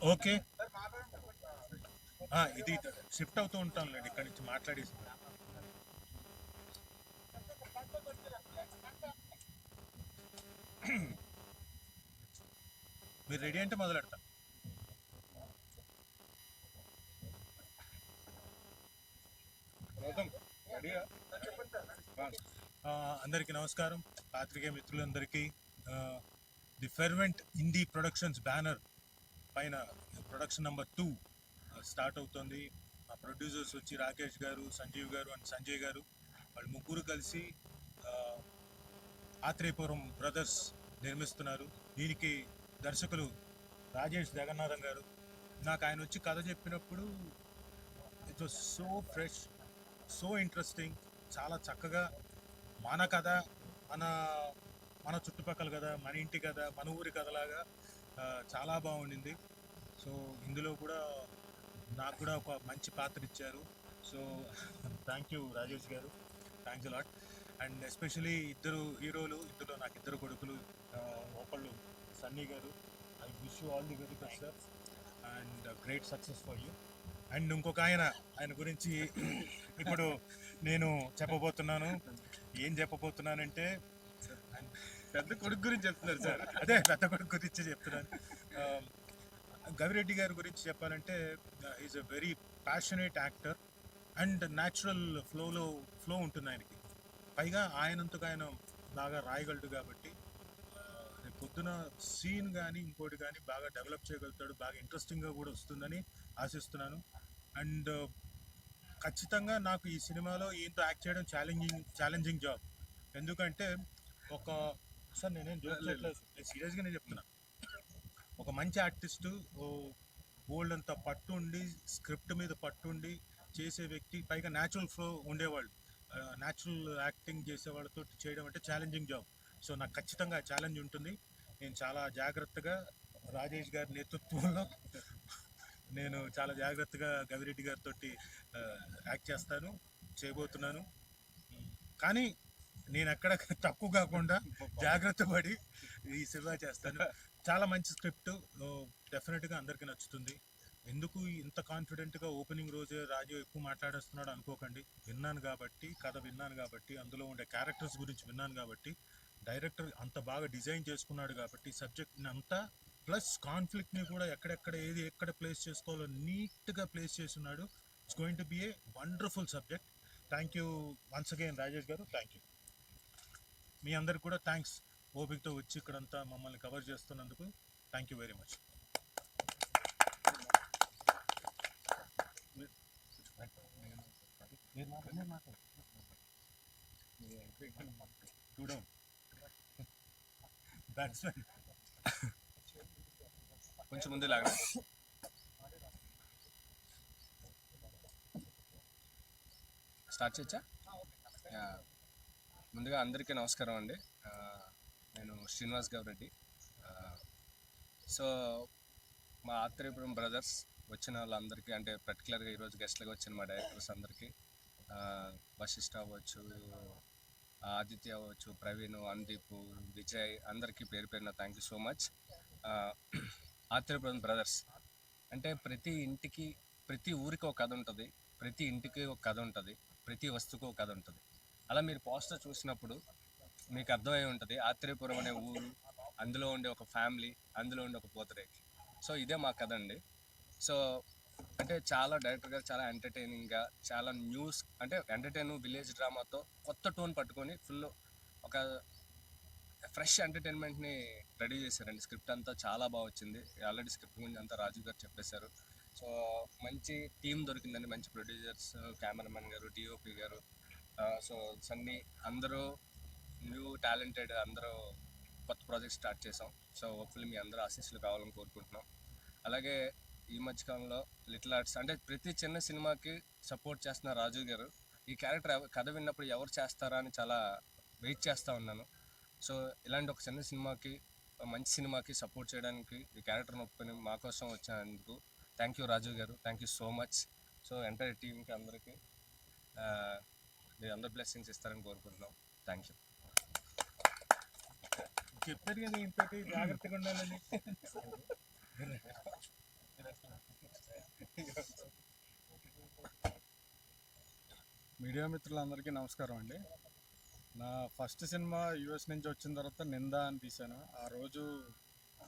Okay. ఇది shift అవుతూ ఉంటాంలేండి ఇక్కడి నుంచి మాట్లాడి మీరు రెడీ అంటే మొదలెడతా. అందరికీ నమస్కారం. పాత్రికేయ మిత్రులందరికీ the Fervent Indie Productions banner పైన ప్రొడక్షన్ నెంబర్ టూ స్టార్ట్ అవుతుంది. ఆ ప్రొడ్యూసర్స్ వచ్చి రాకేష్ గారు సంజీవ్ గారు అండ్ సంజయ్ గారు వాళ్ళు ముగ్గురు కలిసి ఆత్రేయపురం బ్రదర్స్ నిర్మిస్తున్నారు. దీనికి దర్శకులు రాజేష్ జగన్నాథం గారు. నాకు ఆయన వచ్చి కథ చెప్పినప్పుడు it was so fresh so interesting చాలా చక్కగా మన కథ మన మన చుట్టుపక్కల కథ మన ఇంటి కథ మన ఊరి కథలాగా చాలా బాగుండింది. సో ఇందులో కూడా నాకు కూడా ఒక మంచి పాత్ర ఇచ్చారు. సో థ్యాంక్ యూ రాజేష్ గారు. Thanks lot. అండ్ ఎస్పెషలీ ఇద్దరు హీరోలు ఇందులో నాకు ఇద్దరు కొడుకులు ఒకళ్ళు సన్నీ గారు. I wish you all the very best sir. And great success for you. And ఇంకొక ఆయన ఆయన గురించి ఇప్పుడు నేను చెప్పబోతున్నాను. ఏం చెప్పబోతున్నానంటే పెద్ద కొడుకు గురించి చెప్తున్నారు సార్. అదే పెద్ద కొడుకు గురించి చెప్తున్నాను. గవిరెడ్డి గారి గురించి చెప్పాలంటే is a very passionate actor and natural ఫ్లోలో ఫ్లో ఉంటుంది ఆయనకి. పైగా ఆయనంతకు ఆయన బాగా రాయగలడు కాబట్టి ఆ, రేపు పొద్దున సీన్ కానీ ఇంకోటి కానీ బాగా డెవలప్ చేయగలుగుతాడు బాగా ఇంట్రెస్టింగ్గా కూడా వస్తుందని ఆశిస్తున్నాను. అండ్ ఖచ్చితంగా నాకు ఈ సినిమాలో ఈయనతో యాక్ట్ చేయడం ఛాలెంజింగ్ ఛాలెంజింగ్ జాబ్ ఎందుకంటే ఒక సార్ నేనేం జోక్ సీరియస్గా నేను చెప్తున్నా. ఒక మంచి ఆర్టిస్టు బోల్డ్ అంత పట్టు ఉండి స్క్రిప్ట్ మీద పట్టు ఉండి చేసే వ్యక్తి పైగా న్యాచురల్ ఫ్లో ఉండేవాళ్ళు. న్యాచురల్ యాక్టింగ్ చేసే వాళ్ళతో చేయడం అంటే ఛాలెంజింగ్ జాబ్ సో నాకు ఖచ్చితంగా ఛాలెంజ్ ఉంటుంది. నేను చాలా జాగ్రత్తగా రాజేష్ గారి నేతృత్వంలో నేను చాలా జాగ్రత్తగా గవిరెడ్డి గారితో యాక్ట్ చేస్తాను చేయబోతున్నాను. కానీ నేను ఎక్కడ తక్కువ కాకుండా జాగ్రత్త పడి ఈ సినిమా చేస్తాను. చాలా మంచి స్క్రిప్ట్ డెఫినెట్గా అందరికీ నచ్చుతుంది. ఎందుకు ఇంత కాన్ఫిడెంట్గా ఓపెనింగ్ రోజే రాజు ఎక్కువ మాట్లాడేస్తున్నాడు అనుకోకండి. విన్నాను కాబట్టి కథ విన్నాను కాబట్టి అందులో ఉండే క్యారెక్టర్స్ గురించి విన్నాను కాబట్టి డైరెక్టర్ అంత బాగా డిజైన్ చేసుకున్నాడు కాబట్టి సబ్జెక్ట్ని అంతా ప్లస్ కాన్ఫ్లిక్ట్ని కూడా ఎక్కడెక్కడ ఏది ఎక్కడ ప్లేస్ చేసుకోవాలో నీట్గా ప్లేస్ చేస్తున్నాడు. It's going to be a wonderful subject thank you once again Rajesh గారు. థ్యాంక్ యూ మీ అందరికి కూడా థ్యాంక్స్ ఓపికతో వచ్చి ఇక్కడంతా మమ్మల్ని కవర్ చేస్తున్నందుకు thank you very much two batsmen కొంచెం ముందు లాగా స్టార్ట్ చేయొచ్చా ముందుగా అందరికీ నమస్కారం అండి. Uh, నేను శ్రీనివాస్ గౌరెడ్డి సో మా ఆత్రేయపురం బ్రదర్స్ వచ్చిన వాళ్ళందరికీ అంటే పర్టికులర్గా ఈరోజు గెస్ట్లుగా వచ్చిన మా డైరెక్టర్స్ అందరికీ ఆ, వశిష్ఠ అవ్వచ్చు ఆదిత్య అవ్వచ్చు ప్రవీణ్ అందీప్ విజయ్ అందరికీ పేరు పేరున thank you so much Atreyapuram brothers అంటే ప్రతి ఇంటికి ప్రతి ఊరికి ఒక కథ ఉంటుంది ప్రతి ఇంటికి ఒక కథ ఉంటుంది ప్రతి వస్తువుకి ఒక కథ ఉంటుంది. అలా మీరు పోస్టర్ చూసినప్పుడు మీకు అర్థమై ఉంటుంది. ఆత్రేయపురం అనే ఊరు అందులో ఉండే ఒక ఫ్యామిలీ అందులో ఉండే ఒక పోతరేకి. సో ఇదే మా కథ అండి. సో అంటే చాలా డైరెక్టర్ గారు చాలా ఎంటర్టైనింగ్గా చాలా న్యూస్ అంటే ఎంటర్టైన్ విలేజ్ డ్రామాతో కొత్త టోన్ పట్టుకొని ఫుల్ ఒక ఫ్రెష్ ఎంటర్టైన్మెంట్ని రెడీ చేశారండి. స్క్రిప్ట్ అంతా చాలా బాగా వచ్చింది. ఆల్రెడీ స్క్రిప్ట్ గురించి అంతా రాజు గారు చెప్పేశారు. సో మంచి టీం దొరికిందండి. మంచి ప్రొడ్యూసర్స్ కెమెరామెన్ గారు డిఓపి గారు. సో సన్నీ అందరూ న్యూ టాలెంటెడ్ అందరూ కొత్త ప్రాజెక్ట్ స్టార్ట్ చేసాం సో హోప్ఫుల్లీ మీ అందరూ ఆశీస్సులు కావాలని కోరుకుంటున్నాం. అలాగే ఈ మధ్యకాలంలో లిటిల్ ఆర్ట్స్ అంటే ప్రతి చిన్న సినిమాకి సపోర్ట్ చేస్తున్న రాజు గారు ఈ క్యారెక్టర్ కథ విన్నప్పుడు ఎవరు చేస్తారా అని చాలా వెయిట్ చేస్తూ ఉన్నాను. సో ఇలాంటి ఒక చిన్న సినిమాకి మంచి సినిమాకి సపోర్ట్ చేయడానికి ఈ క్యారెక్టర్ని ఒప్పుకొని మా కోసం వచ్చినందుకు థ్యాంక్ యూ రాజు గారు thank you so much so entire టీంకి అందరికీ మీరు అందరు బ్లెస్సింగ్స్ ఇస్తారని కోరుకుంటున్నాం. థ్యాంక్ యూ చెప్పారు కదా ఇంతటి జాగ్రత్తగా ఉండాలని. మీడియా మిత్రులందరికీ నమస్కారం అండి. నా ఫస్ట్ సినిమా యూఎస్ నుంచి వచ్చిన తర్వాత నిందా అని తీశాను. ఆ రోజు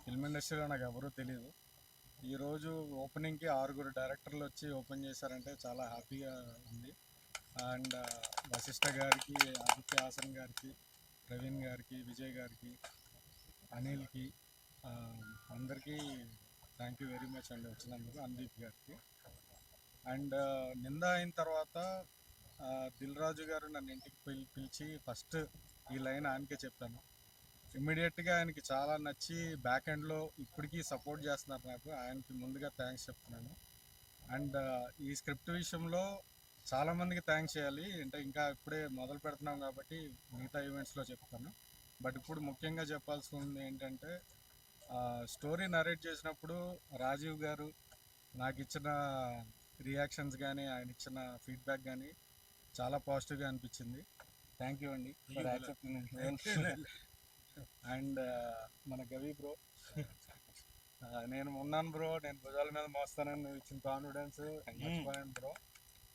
ఫిల్మ్ ఇండస్ట్రీలో నాకు ఎవరూ తెలియదు ఈరోజు ఓపెనింగ్కి ఆరుగురు డైరెక్టర్లు వచ్చి ఓపెన్ చేశారంటే చాలా హ్యాపీగా ఉంది. అండ్ వశిష్ఠ గారికి ఆదిత్య హాసన్ గారికి ప్రవీణ్ గారికి విజయ్ గారికి అనిల్కి అందరికీ థ్యాంక్ యూ వెరీ మచ్ అండి వచ్చినందుకు అందీప్ గారికి. అండ్ నింద అయిన తర్వాత దిల్ రాజు గారు నన్ను ఇంటికి పిలి పిలిచి ఫస్ట్ ఈ లైన్ ఆయనకే చెప్పాను. ఇమ్మీడియట్గా ఆయనకి చాలా నచ్చి బ్యాక్ ఎండ్లో ఇప్పటికీ సపోర్ట్ చేస్తున్నారు నాకు. ఆయనకి ముందుగా థ్యాంక్స్ చెప్తున్నాను. అండ్ ఈ స్క్రిప్ట్ విషయంలో చాలామందికి థ్యాంక్స్ చేయాలి. అంటే ఇంకా ఇప్పుడే మొదలు పెడుతున్నాం కాబట్టి మిగతా ఈవెంట్స్లో చెప్తాను. బట్ ఇప్పుడు ముఖ్యంగా చెప్పాల్సింది ఏంటంటే స్టోరీ నరేట్ చేసినప్పుడు రాజీవ్ గారు నాకు ఇచ్చిన రియాక్షన్స్ కానీ ఆయన ఇచ్చిన ఫీడ్బ్యాక్ కానీ చాలా పాజిటివ్గా అనిపించింది. థ్యాంక్ యూ అండి అండ్ మన గవి బ్రో నేను ఉన్నాను బ్రో నేను భుజాల మీద మోస్తానని నువ్వు ఇచ్చిన కాన్ఫిడెన్స్ మర్చిపోయాను బ్రో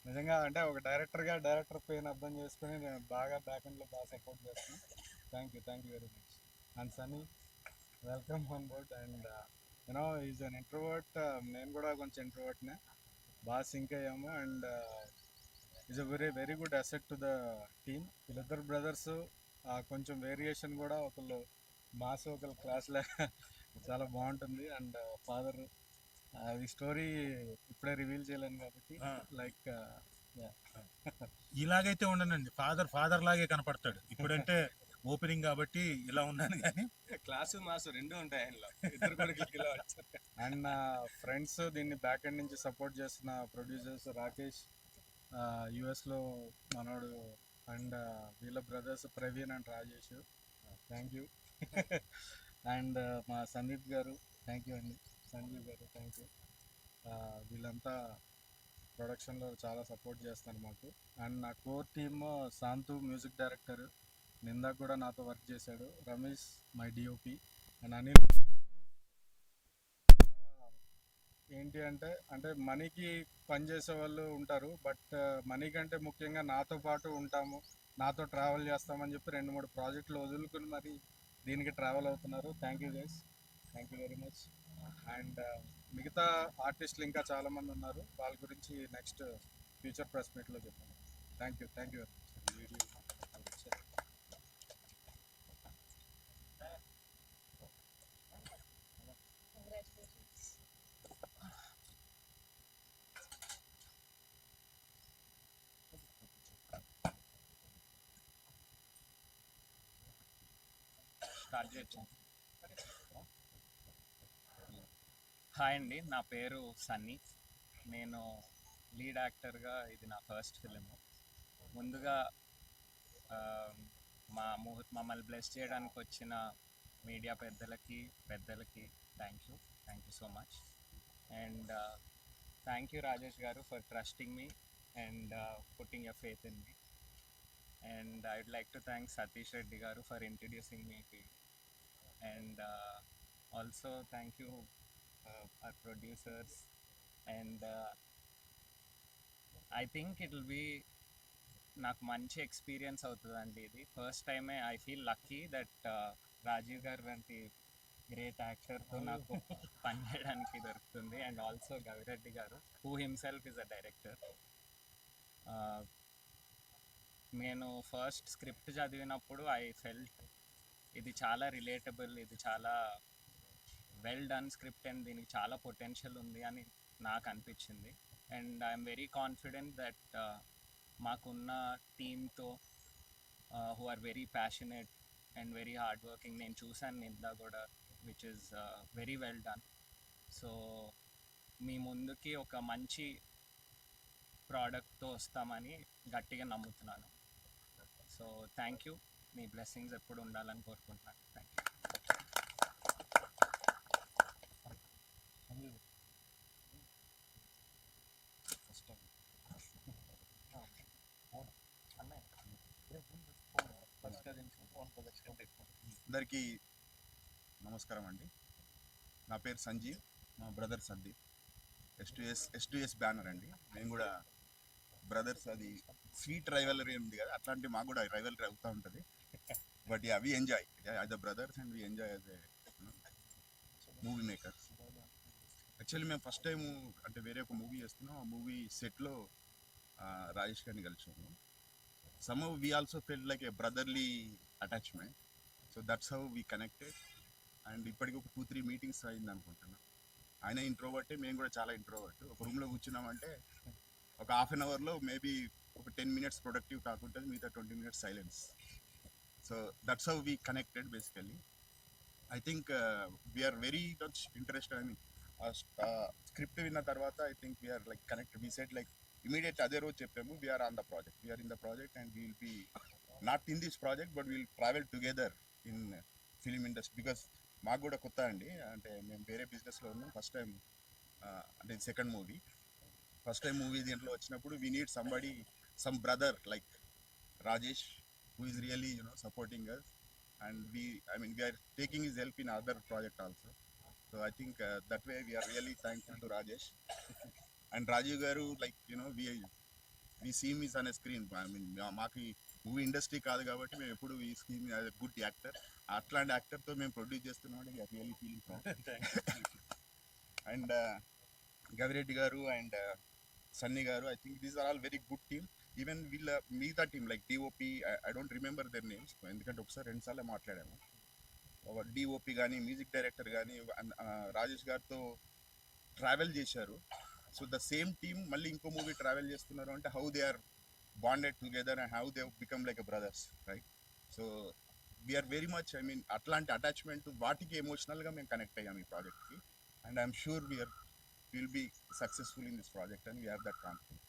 నిజంగా అంటే ఒక డైరెక్టర్గా డైరెక్టర్ పెయిన్ అర్థం చేసుకుని నేను బాగా బ్యాక్ ఎండ్లో బాగా సపోర్ట్ చేస్తాను thank you thank you very much and Sunny welcome on board and you know is an introvert నేను కూడా కొంచెం ఇంట్రోవర్ట్నే బాగా సింక్ అయ్యాము and is a very very good asset to the team వీళ్ళిద్దరు బ్రదర్స్ కొంచెం వేరియేషన్ కూడా ఒకళ్ళు మాస్ ఒకళ్ళు క్లాస్ లా చాలా బాగుంటుంది అండ్ ఫాదర్ అది స్టోరీ ఇప్పుడే రివీల్ చేయలేను కాబట్టి. లైక్ ఇలాగైతే ఉండనండి. ఫాదర్ ఫాదర్ లాగే కనపడతాడు. ఇప్పుడంటే ఓపెనింగ్ కాబట్టి ఇలా ఉన్నాను కానీ క్లాసు మాసు రెండు ఉంటాయి ఆయనలో ఇద్దరు కొడుకులకి ఇలా వచ్చారు. అండ్ నా ఫ్రెండ్స్ దీన్ని బ్యాక్ ఎండ్ నుంచి సపోర్ట్ చేస్తున్న ప్రొడ్యూసర్స్ రాకేష్ యుఎస్లో మనోడు అండ్ వీళ్ళ brothers Praveen and Rajesh. Thank you and మా సందీప్ గారు థ్యాంక్ యూ అండి. సందీప్ గారు థ్యాంక్ యూ వీళ్ళంతా ప్రొడక్షన్లో చాలా సపోర్ట్ చేస్తున్నారు మాకు. అండ్ నా core team Shantu music director Ninda కూడా నాతో వర్క్ చేశాడు. Ramesh my DOP and Anil. ఏంటి అంటే అంటే మనీకి పనిచేసే వాళ్ళు ఉంటారు బట్ మనీ కంటే ముఖ్యంగా నాతో పాటు ఉంటాము. నాతో ట్రావెల్ చేస్తామని చెప్పి రెండు మూడు ప్రాజెక్టులు వదులుకుని మరి దీనికి ట్రావెల్ అవుతున్నారు. Thank you guys thank you very much and మిగతా ఆర్టిస్టులు ఇంకా చాలామంది ఉన్నారు. వాళ్ళ గురించి నెక్స్ట్ ఫ్యూచర్ ప్రెస్ మీట్లో చెప్తాను thank you thank you very much start చేయొచ్చు. హాయ్ అండి నా పేరు సన్నీ. నేను లీడ్ యాక్టర్గా ఇది నా ఫస్ట్ ఫిలిం ముందుగా మా ముహూర్త మమ్మల్ని బ్లెస్ చేయడానికి వచ్చిన మీడియా పెద్దలకి పెద్దలకి thank you thank you so much and thank you Rajesh గారు for trusting me and putting your faith in me and I would like to thank Satish Reddy గారు for introducing to. And also thank you uh, our producers. And uh, I think it'll be నాకు మంచి experience అవుతుందండి ఇది. First టైమే I feel lucky that Rajeev గారు వంటి great యాక్టర్తో నాకు పనిచేయడానికి దొరుకుతుంది. అండ్ ఆల్సో గవిరెడ్డి గారు who himself is a director నేను ఫస్ట్ స్క్రిప్ట్ చదివినప్పుడు ఐ ఫెల్ట్ ఇది చాలా రిలేటబుల్ ఇది చాలా వెల్ డన్ స్క్రిప్ట్ అండ్ దీనికి చాలా పొటెన్షియల్ ఉంది అని నాకు అనిపించింది. And I'm very confident that మాకున్న టీమ్తో who are very passionate and very hard working నేను చూశాను నిందా కూడా which is very well done so మీ ముందుకి ఒక మంచి ప్రోడక్ట్తో వస్తామని గట్టిగా నమ్ముతున్నాను. సో థ్యాంక్ యూ మీ బ్లెస్సింగ్స్ ఎప్పుడు ఉండాలని కోరుకుంటున్నాను థ్యాంక్ యూ అందరికీ నమస్కారం అండి. నా పేరు సంజీవ్ మా బ్రదర్ సందీప్ ఎస్టుఎస్ ఎస్టుఎస్ బ్యానర్ అండి. మేము కూడా బ్రదర్స్ అది స్వీట్ రైవలరీ ఉంది కదా అట్లాంటి మాకు కూడా రైవలరీ అవుతూ ఉంటుంది. But yeah we enjoy as a brothers and we enjoy as movie makers actually మేము ఫస్ట్ టైం అంటే వేరే ఒక మూవీ చేస్తున్నాం. ఆ మూవీ సెట్లో రాజేష్ గారిని కలిసాము. Some we also felt like a brotherly attachment so that's how we connected and ఇప్పటికి ఒక టూ త్రీ మీటింగ్స్ అయింది అనుకుంటున్నాను ఆయన ఇంట్రోవర్టే మేము కూడా చాలా ఇంట్రోవర్ట్ ఒక రూమ్లో కూర్చున్నామంటే ఒక హాఫ్ అన్ అవర్లో మేబీ ఒక టెన్ మినిట్స్ ప్రొడక్టివ్ కాకుండా మిగతా twenty minutes silence so that's how we connected basically I think we're very much interest I mean script విన్న తర్వాత I think we're like connect we set like immediate అదే రోజు చెప్పాము we're on the project we're in the project and will be not in this project but will travel together in film industry because మాకు కూడా కొత్త అండి. అంటే మేము వేరే బిజినెస్లో ఉన్నాం. ఫస్ట్ టైం అంటే second movie first time movie దీంట్లో వచ్చినప్పుడు we need somebody some brother like Rajesh who is really you know supporting us and we I mean we are taking his help in other project also so I think that way we are really thankful to Rajesh and Rajiv garu like you know we we seem is అనే screen I mean మాకు movie industry కాదు కాబట్టి మేము ఎప్పుడు ఈ screen good actor అట్లాంటి యాక్టర్తో మేము produce చేస్తున్నాం really feeling and Gavireddy garu and Sunny garu I think these are all very good team even వీళ్ళ మిగతా team like DOP I don't remember their names ఎందుకంటే ఒకసారి రెండుసార్లు మాట్లాడాము. డిఓపి కానీ మ్యూజిక్ డైరెక్టర్ కానీ రాజేష్ గారితో ట్రావెల్ చేశారు. సో ద సేమ్ టీమ్ మళ్ళీ ఇంకో మూవీ ట్రావెల్ చేస్తున్నారు అంటే how they are bonded together and how they become like a brothers right so we are very much I mean అట్లాంటి అటాచ్మెంట్ వాటికి ఎమోషనల్గా మేము కనెక్ట్ అయ్యాము ఈ ప్రాజెక్ట్కి and I'm sure we are will be successful in this project and we are that confidence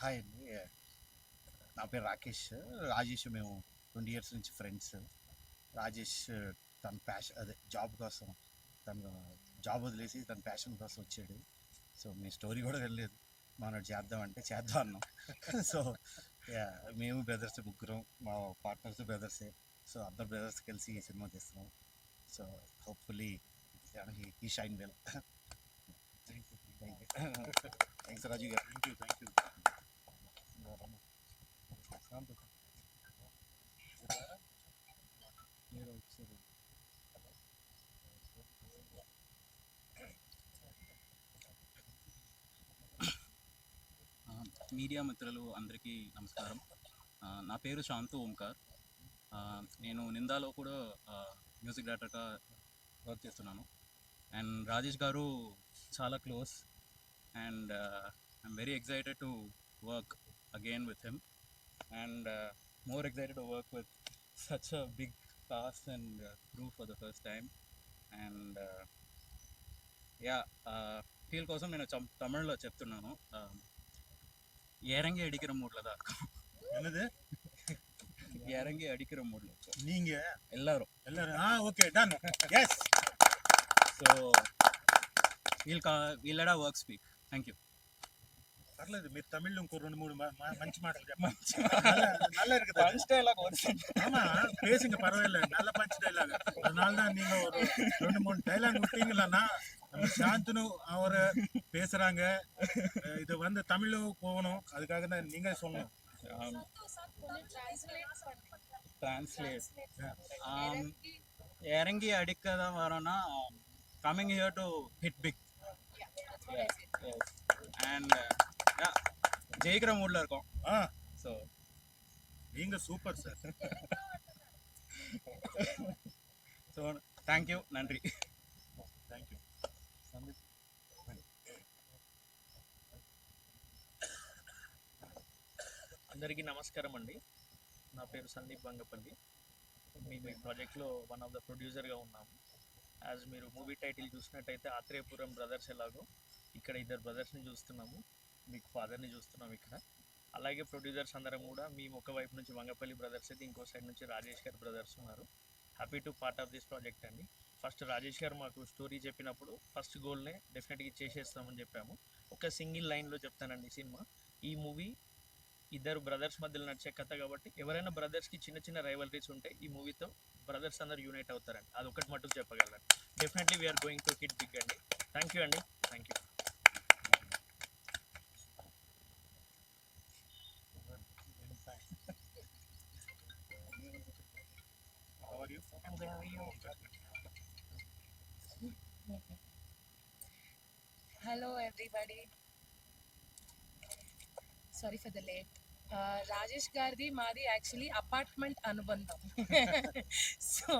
hi అండి నా పేరు రాకేష్. రాజేష్ మేము ట్వంటీ ఇయర్స్ నుంచి ఫ్రెండ్స్ రాజేష్ తన ప్యాషన్ అదే జాబ్ కోసం తను జాబ్ వదిలేసి తన ప్యాషన్ కోసం వచ్చాడు. సో మీ స్టోరీ కూడా వెళ్ళలేదు మనం చేద్దామంటే చేద్దాం అన్నాం. సో మేము బ్రదర్స్ ముగ్గురం మా పార్ట్నర్స్ బ్రదర్సే సో అందరు బ్రదర్స్ కలిసి ఈ సినిమా తీస్తున్నాం. సో హోప్ఫుల్లీ ఈ shine well thank you thanks Raju garu. Thank you thank you media మిత్రులు అందరికీ నమస్కారం. నా పేరు శాంతు ఓంకార్. నేను నిందాలో కూడా మ్యూజిక్ డైరెక్టర్గా వర్క్ చేస్తున్నాను. అండ్ రాజేష్ గారు చాలా close. And I'm very excited to work again with him and more excited to work with such a big cast and crew for the first time and yeah feel కోసం నేను చం- తమిళ్లో చెప్తున్నాను ఆ, இறங்கி அடிக்கிற மூட்ல தான் இருக்கும் என்னது இறங்கி அடிக்கிற மூட்ல இருக்கும் நீங்க எல்லாரும் எல்லாரும் ஆ okay done yes so wheel కా వీళ్ళడా వర్క్ స్పీక్ థ్యాంక్ యూ పర్లేదు మీరు తమిళ్లో ఇంకో రెండు మూడు మ- మ- మంచి మాటలు చెప్పండి நல்ல- நல்லா இருக்குது அது. డైలాగ్ ஆமா பேசுங்க பரவாயில்ல நல்ல பஞ்ச் டைலாக் அதனால தான் நீங்க ஒரு ரெண்டு மூணு டைலாக் விட்டீங்களா நம்ம சாந்தனு அவர் பேசுறாங்க அஹ் இது வந்து தமிழும் போகணும் அதுக்காக தான் நீங்க சொல்லணும் ట్రాన్స్లేట్ இறங்கி அடிக்க தான் வரோன்னா coming here to hit big and ஜெயிக்கிற மூட்ல இருக்கோம் ஆ ஸோ நீங்க சூப்பர் சார் ஸோ தேங்க்யூ நன்றி தேங்க்யூ అందరికీ నమస్కారం అండి నా పేరు సందీప్ బంగపల్లి మేము ఈ ప్రాజెక్ట్లో వన్ ఆఫ్ ద ప్రొడ్యూసర్గా ఉన్నాము యాజ్ మీరు మూవీ టైటిల్ చూసినట్టయితే ఆత్రేయపురం బ్రదర్స్ ఎలాగో ఇక్కడ ఇద్దరు బ్రదర్స్ని చూస్తున్నాము మీకు ఫాదర్ని చూస్తున్నాం ఇక్కడ. అలాగే ప్రొడ్యూసర్స్ అందరం కూడా మేము ఒక వైపు నుంచి వంగపల్లి బ్రదర్స్ అయితే ఇంకో సైడ్ నుంచి రాజేష్ గారు బ్రదర్స్ ఉన్నారు. Happy to part of this project అండి. ఫస్ట్ రాజేష్ గారు మాకు స్టోరీ చెప్పినప్పుడు ఫస్ట్ గోల్నే డెఫినెట్గా చేసేస్తామని చెప్పాము. ఒక సింగిల్ లైన్లో చెప్తానండి సినిమా. ఈ మూవీ ఇద్దరు బ్రదర్స్ మధ్యలో నడిచే కథ కాబట్టి ఎవరైనా బ్రదర్స్కి చిన్న చిన్న రైవలరీస్ ఉంటే ఈ మూవీతో బ్రదర్స్ అందరు యూనైట్ అవుతారండి. అది ఒకటి మటుకు చెప్పగలరు definitely we are going to hit big అండి. థ్యాంక్ యూ అండి. Thank you hello you? Hello, everybody. The late the late. Rajesh గారిది మాది యాక్చువల్లీ అపార్ట్మెంట్ అనుబంధం so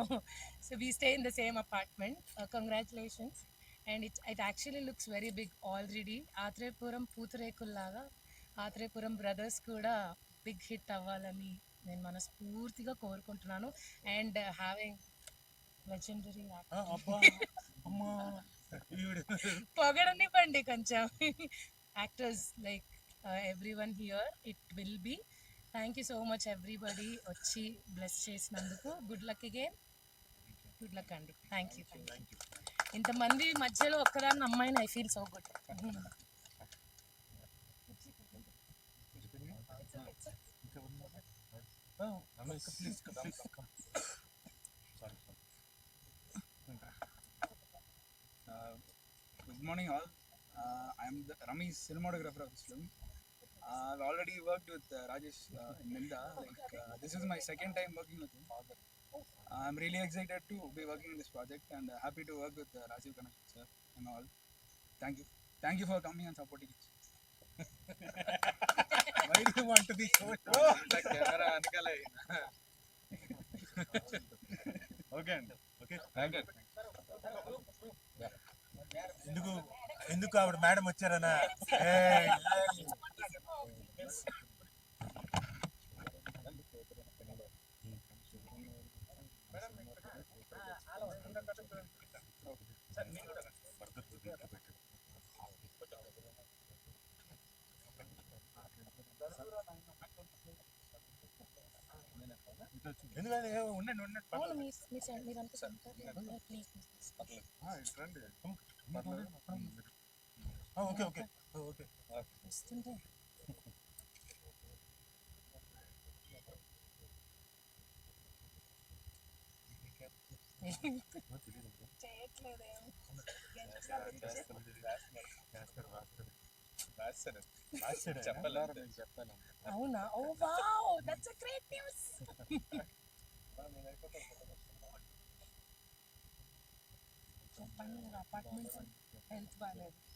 so we stay in the same apartment congratulations and it it actually looks very big already Atreyapuram పూతరేకుల్లాగా Atreyapuram brothers కూడా big hit అవ్వాలని నేను మనస్ఫూర్తిగా కోరుకుంటున్నాను and having legendary పొగడనివ్వండి కొంచెం actors like everyone here it will be thank you so much everybody వచ్చి bless చేసినందుకు good luck again good luck అండి థ్యాంక్ యూ థ్యాంక్ యూ ఇంతమంది మధ్యలో ఒక్కదాన్ని అమ్మాయిని I feel so good Uh, morning all. Uh, I'm the, Rami, cinematographer of this film. I've already worked with uh, Rajesh uh. Like, uh, this is my second time working with him. I'm really excited to be working in this project and uh, happy to work with uh, Rajiv Ganesh sir and all. Thank you. Thank you for coming and supporting us. Why do you want to be so Okay. Okay. Thank you. ఎందుకు? ఎందుకు ఆవిడ madam వచ్చారనా. ఎందుకంటే ఉండండి ఉండండి. అవును మీ మీ side మీరంతా ప్లీజ్ ఓకే ఓకే ఓకే వస్తుంటే అవునా? ఓ wow! That's a great news apartment health బాగాలేదు